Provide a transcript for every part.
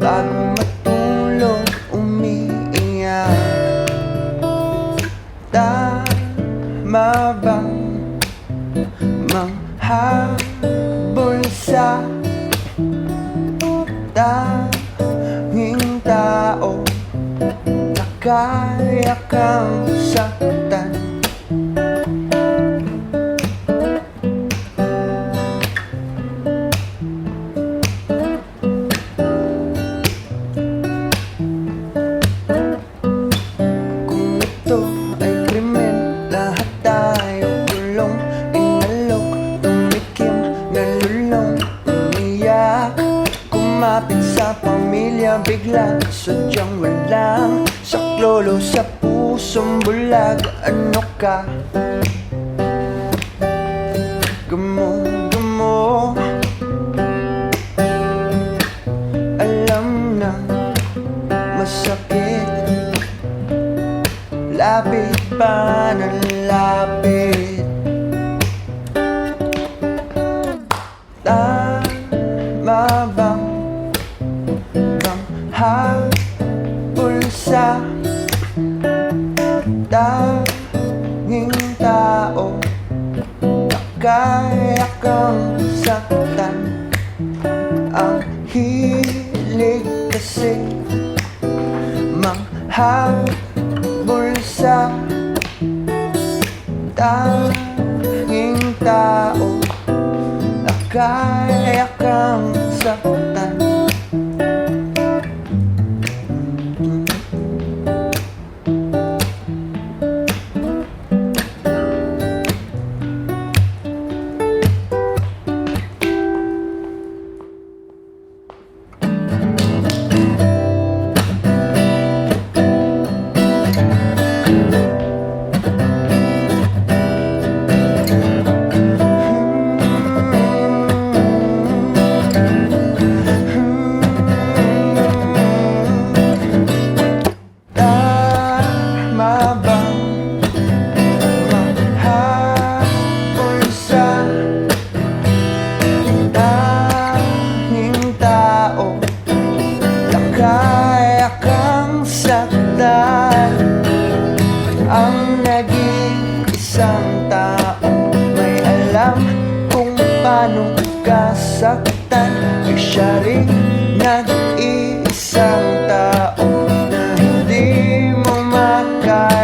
Bago matulog umiiyak. Tama bang manghabol sa Tanging tao na kaya kang saktan Bigla, sadyang walang Saklolo sa pusong bulag Ano ka? Gumo, gumo. Alam na masakit. Lapit pa ng lapit habol sa Tanging tao kaya kang saktan. Ang hilig kasi Manghabol sa Tanging tao kaya kang saktan Ang naging isang tao May alam kung paano ka saktan Ay siya rin nag-iisang tao Na hindi mo makayang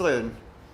Israel